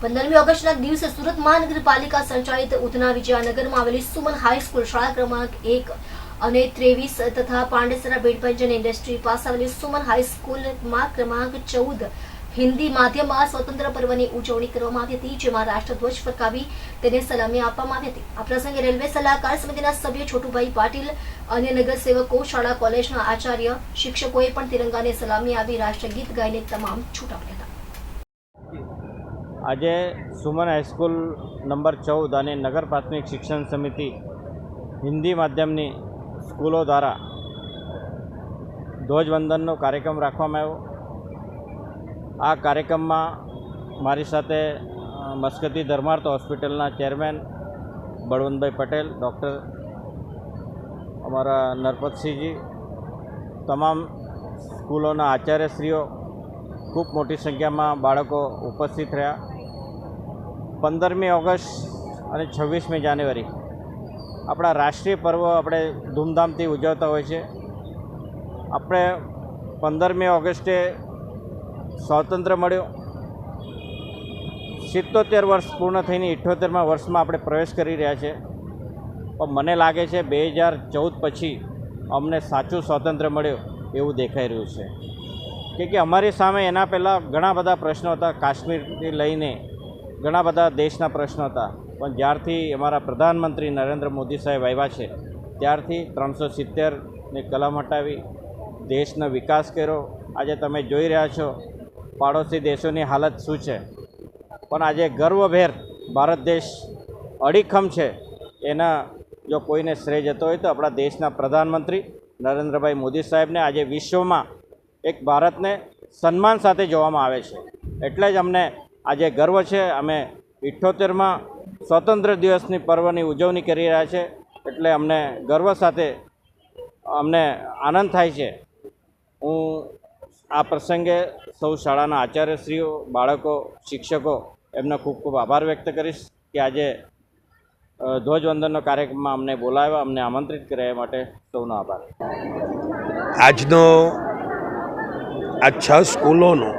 પંદરમી ઓગસ્ટના દિવસે સુરત મહાનગરપાલિકા સંચાલિત ઉધના વિજયાનગરમાં આવેલી સુમન હાઈસ્કૂલ શાળા ક્રમાંક એક અને ત્રેવીસ તથા પાંડેસરા બેડપંજન ઇન્ડસ્ટ્રી પાસે આવેલી સુમન હાઈસ્કૂલમાં ક્રમાંક ચૌદ હિન્દી માધ્યમમાં સ્વતંત્ર પર્વની ઉજવણી કરવામાં આવી હતી, જેમાં રાષ્ટ્રધ્વજ ફરકાવી તેને સલામી આપવામાં આવી હતી. આ પ્રસંગે રેલવે સલાહકાર સમિતિના સભ્ય છોટુભાઈ પાટીલ અને નગરસેવકો, શાળા કોલેજના આચાર્ય, શિક્ષકોએ પણ તિરંગાને સલામી આપી રાષ્ટ્રગીત ગાઈને તમામ છૂટા આજે સુમન હાઈસ્કૂલ નંબર ચૌદ અને નગર પ્રાથમિક શિક્ષણ સમિતિ હિન્દી માધ્યમની સ્કૂલો દ્વારા ધ્વજવંદનનો કાર્યક્રમ રાખવામાં આવ્યો. આ કાર્યક્રમમાં મારી સાથે મસ્કતી ધર્માર્થ હોસ્પિટલના ચેરમેન બળવંતભાઈ પટેલ, ડૉક્ટર અમારા નરપતસિંહજી, તમામ સ્કૂલોના આચાર્યશ્રીઓ, ખૂબ મોટી સંખ્યામાં બાળકો ઉપસ્થિત રહ્યા. પંદરમી ઓગસ્ટ અને છવ્વીસમી જાન્યુઆરી. આપણા રાષ્ટ્રીય પર્વ આપણે ધૂમધામથી ઉજવતા હોય છે. આપણે પંદરમી ઓગસ્ટે સ્વાતંત્ર્ય મળ્યું. સિત્તોતેર વર્ષ પૂર્ણ થઈને ઇઠ્ઠોતેરમાં વર્ષમાં આપણે પ્રવેશ કરી રહ્યા છે. પણ મને લાગે છે બે હજાર ચૌદ પછી અમને સાચું સ્વાતંત્ર્ય મળ્યું એવું દેખાઈ રહ્યું છે. કે કે અમારી સામે એના પહેલાં ઘણા બધા પ્રશ્નો હતા કાશ્મીરથી લઈને ઘણા બધા દેશના પ્રશ્નો હતા, પણ જ્યારથી અમારા પ્રધાનમંત્રી નરેન્દ્ર મોદી સાહેબ આવ્યા છે, ત્યારથી ત્રણસો સિત્તેરની કલમ હટાવી, દેશનો વિકાસ કર્યો. આજે તમે જોઈ રહ્યા છો, પાડોશી દેશોની હાલત શું છે. પણ આજે ગર્વભેર ભારત દેશ અડીખમ છે, એના જો કોઈને શ્રેય જતો હોય તો આપણા દેશના પ્રધાનમંત્રી નરેન્દ્રભાઈ મોદી સાહેબને આજે વિશ્વમાં એક ભારતને સન્માન સાથે જોવામાં આવે છે. એટલે જ અમને આજે ગર્વ છે, અમે ઇઠ્ઠોતેરમાં સ્વતંત્ર દિવસની પર્વની ઉજવણી કરી રહ્યા છે, એટલે અમને ગર્વ સાથે અમને આનંદ થાય છે. હું આ પ્રસંગે સૌ શાળાના આચાર્યશ્રીઓ, બાળકો, શિક્ષકો, એમનો ખૂબ ખૂબ આભાર વ્યક્ત કરીશ કે આજે ધ્વજવંદનનો કાર્યક્રમમાં અમને બોલાવ્યા, અમને આમંત્રિત કર્યા માટે સૌનો આભાર. આજનો આ છ સ્કૂલોનો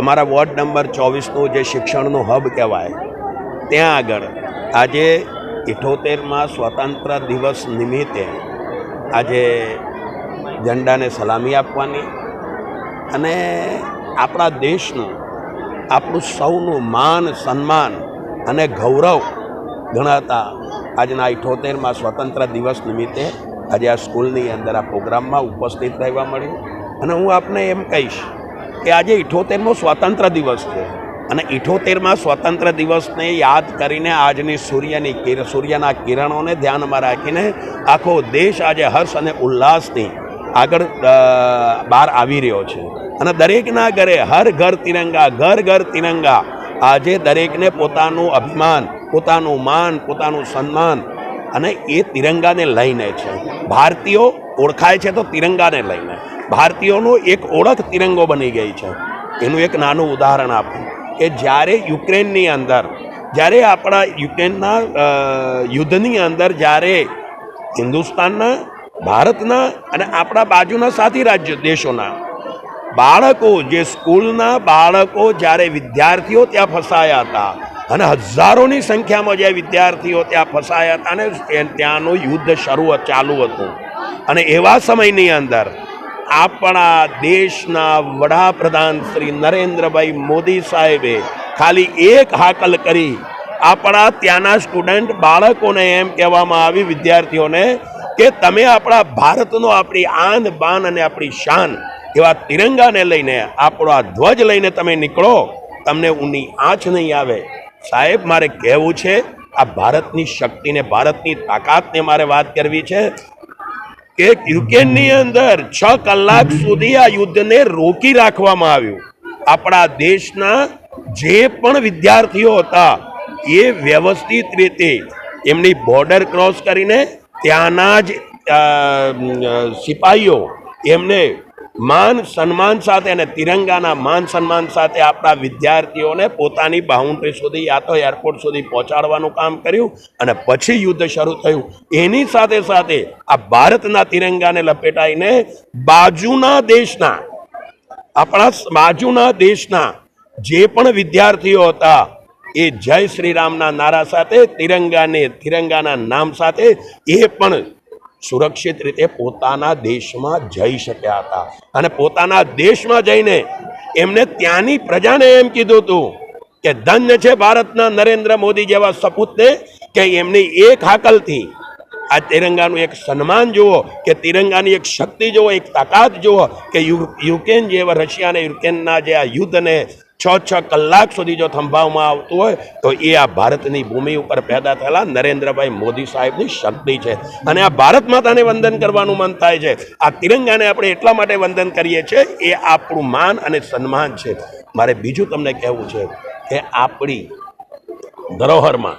અમારા વોર્ડ નંબર ચોવીસનું જે શિક્ષણનું હબ કહેવાય, ત્યાં આગળ આજે ઇઠોતેરમાં સ્વતંત્ર દિવસ નિમિત્તે આજે ઝંડાને સલામી આપવાની અને આપણા દેશનું, આપણું સૌનું માન, સન્માન અને ગૌરવ ગણાતા આજના ઇઠોતેરમાં સ્વતંત્ર દિવસ નિમિત્તે આજે આ સ્કૂલની અંદર આ પ્રોગ્રામમાં ઉપસ્થિત રહેવા મળ્યું. અને હું આપને એમ કહીશ કે આજે ઇઠોતેરમો સ્વાતંત્ર્ય દિવસ છે. અને ઇઠોતેરમાં સ્વતંત્ર દિવસને યાદ કરીને આજની સૂર્યની સૂર્યના કિરણોને ધ્યાનમાં રાખીને આખો દેશ આજે હર્ષ અને ઉલ્લાસથી આગળ બહાર આવી રહ્યો છે. અને દરેકના ઘરે હર ઘર તિરંગા, ઘર ઘર તિરંગા. આજે દરેકને પોતાનું અભિમાન, પોતાનું માન, પોતાનું સન્માન અને એ તિરંગાને લઈને છે. ભારતીયો ઓળખાય છે તો તિરંગાને લઈને. ભારતીયોનો એક ઓળખ તિરંગો બની ગઈ છે. એનું એક નાનું ઉદાહરણ આપું. કે જ્યારે યુક્રેનની અંદર, જ્યારે આપણા યુક્રેનના યુદ્ધની અંદર જ્યારે હિન્દુસ્તાનના, ભારતના અને આપણા બાજુના સાથી રાજ્ય, દેશોના બાળકો, જે સ્કૂલના બાળકો જ્યારે વિદ્યાર્થીઓ ત્યાં ફસાયા હતા અને હજારોની સંખ્યામાં જે વિદ્યાર્થીઓ ત્યાં ફસાયા હતા અને ત્યાંનું યુદ્ધ શરૂ, ચાલુ હતું. અને એવા સમયની અંદર આપણા દેશના વડાપ્રધાન શ્રી નરેન્દ્રભાઈ મોદી સાહેબે ખાલી એક હાકલ કરી આપણા ત્યાંના સ્ટુડન્ટ બાળકોને એમ કહેવામાં આવી, વિદ્યાર્થીઓને કે તમે આપણા ભારતનો આપણી આન બાન અને આપણી શાન એવા તિરંગાને લઈને, આપણો આ ધ્વજ લઈને તમે નીકળો, તમને ઊની આંચ નહીં આવે. સાહેબ, મારે કહેવું છે, આ ભારતની શક્તિને, ભારતની તાકાતને મારે વાત કરવી છે. કે યુક્રેનની અંદર છ કલાક સુધી આ યુદ્ધને રોકી રાખવામાં આવ્યું. આપણા દેશના જે પણ વિદ્યાર્થીઓ હતા, એ વ્યવસ્થિત રીતે એમની બોર્ડર ક્રોસ કરીને ત્યાંના જ સિપાહીઓ એમને માન સન્માન સાથે અને તિરંગાના માન સન્માન સાથે આપણા વિદ્યાર્થીઓને પોતાની બાઉન્ડ્રી સુધી યા તો એરપોર્ટ સુધી પહોંચાડવાનું કામ કર્યું અને પછી યુદ્ધ શરૂ થયું. એની સાથે સાથે આ ભારતના તિરંગાને લપેટાઈને બાજુના દેશના, આપણા બાજુના દેશના જે પણ વિદ્યાર્થીઓ હતા, એ જય શ્રી રામના નારા સાથે તિરંગાને, તિરંગાના નામ સાથે એ પણ સુરક્ષિત રીતે પોતાના દેશમાં જઈ શક્યા હતા. અને પોતાના દેશમાં જઈને એમને ત્યાંની પ્રજાને એમ કીધું હતું કે ધન્ય છે ભારતના નરેન્દ્ર મોદી જેવા સપૂતને કે એમની એક હાકલથી. આ તિરંગાનું એક સન્માન જુઓ, કે તિરંગાની એક શક્તિ જુઓ, એક તાકાત જુઓ, કે યુ યુક્રેન જેવા રશિયા અને યુક્રેનના જે આ યુદ્ધને છ છ કલાક સુધી જો થંભાવવામાં આવતું હોય, તો એ આ ભારતની ભૂમિ ઉપર પેદા થયેલા નરેન્દ્રભાઈ મોદી સાહેબની શક્તિ છે. અને આ ભારત માતાને વંદન કરવાનું મન થાય છે. આ તિરંગાને આપણે એટલા માટે વંદન કરીએ છીએ, એ આપણું માન અને સન્માન છે. મારે બીજું તમને કહેવું છે કે આપણી ધરોહરમાં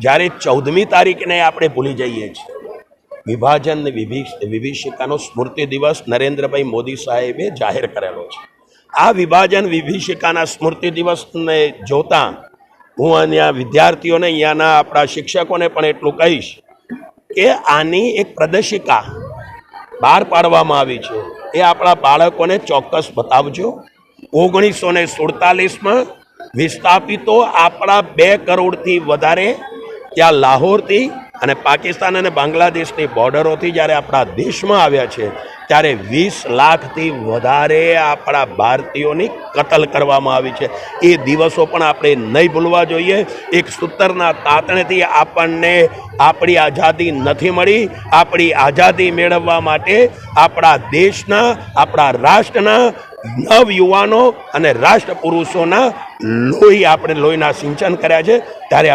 જ્યારે ચૌદમી તારીખને આપણે ભૂલી જઈએ છીએ, વિભાજન વિભી વિભીષિકાનો સ્મૃતિ દિવસ નરેન્દ્રભાઈ મોદી સાહેબે જાહેર કરેલો છે. આ વિભાજન વિભીષિકાના સ્મૃતિ દિવસને જોતા હું અહીંયા વિદ્યાર્થીઓને અહીંયાના આપણા શિક્ષકોને પણ એટલું કહીશ કે આની એક પ્રદર્શિકા બહાર પાડવામાં આવી છે. એ આપણા બાળકોને ચોક્કસ બતાવજો. ઓગણીસો ને સુડતાલીસમાં વિસ્થાપિતો આપણા બે કરોડથી વધારે ત્યાં લાહોરથી અને પાકિસ્તાન અને બાંગ્લાદેશની બોર્ડરોથી જ્યારે આપણા દેશમાં આવ્યા છે, ત્યારે વીસ લાખથી વધારે આપણા ભારતીયોની કતલ કરવામાં આવી છે. એ દિવસો પણ આપણે નહીં ભૂલવા જોઈએ. એક સૂતરના તાતણેથી આપણને આપણી આઝાદી નથી મળી. આપણી આઝાદી મેળવવા માટે આપણા દેશના, આપણા રાષ્ટ્રના નવયુવાનો અને રાષ્ટ્ર પુરુષોના લોહી આપણે લોહીના સિંચન કર્યા છે. ત્યારે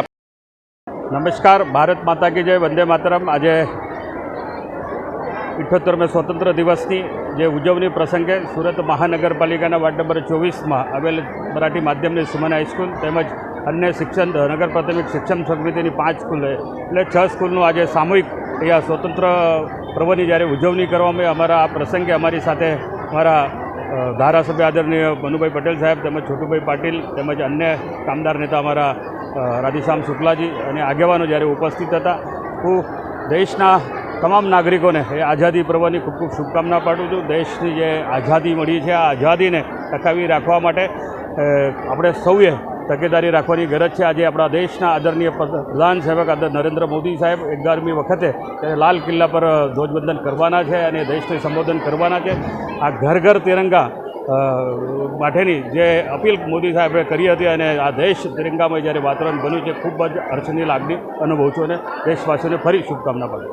નમસ્કાર, ભારત માતા કી જય, વંદે માતરમ. આજે ઇઠ્યોતેરમે સ્વતંત્ર દિવસની જે ઉજવણી પ્રસંગે સુરત મહાનગરપાલિકાના વાર્ડ નંબર ચોવીસમાં આવેલ મરાઠી માધ્યમની સુમન હાઈસ્કૂલ તેમજ અન્ય શિક્ષણ, નગર પ્રાથમિક શિક્ષણ સમિતિની પાંચ સ્કૂલ એટલે છ સ્કૂલનું આજે સામૂહિક અહીંયા સ્વતંત્ર પર્વની જ્યારે ઉજવણી કરવામાં અમારા આ પ્રસંગે અમારી સાથે અમારા ધારાસભ્ય આદરણીય મનુભાઈ પટેલ સાહેબ તેમજ છોટુભાઈ પાટીલ તેમજ અન્ય કામદાર નેતા અમારા રાધેશ્યામ શુક્લાજી અને આગેવાનો જ્યારે ઉપસ્થિત હતા, હું દેશના તમામ નાગરિકોને એ આઝાદી પર્વની ખૂબ ખૂબ શુભકામના પાઠવું છું. દેશની જે આઝાદી મળી છે, આ આઝાદીને ટકાવી રાખવા માટે આપણે સૌએ તકેદારી રાખવાની ગરજ છે. આજે આપણા દેશના આદરણીય પ્રધાન સેવક આદર, નરેન્દ્ર મોદી સાહેબ અગિયારમી વખતે ત્યારે લાલ કિલ્લા પર ધ્વજવંદન કરવાના છે અને દેશને સંબોધન કરવાના છે. આ ઘર ઘર તિરંગા માટેની જે અપીલ મોદી સાહેબે કરી હતી અને આ દેશ તિરંગામાં જ્યારે વાતાવરણ બન્યું છે, ખૂબ જ હર્ષની લાગણી અનુભવું છું અને દેશવાસીઓને ફરી શુભકામના છું.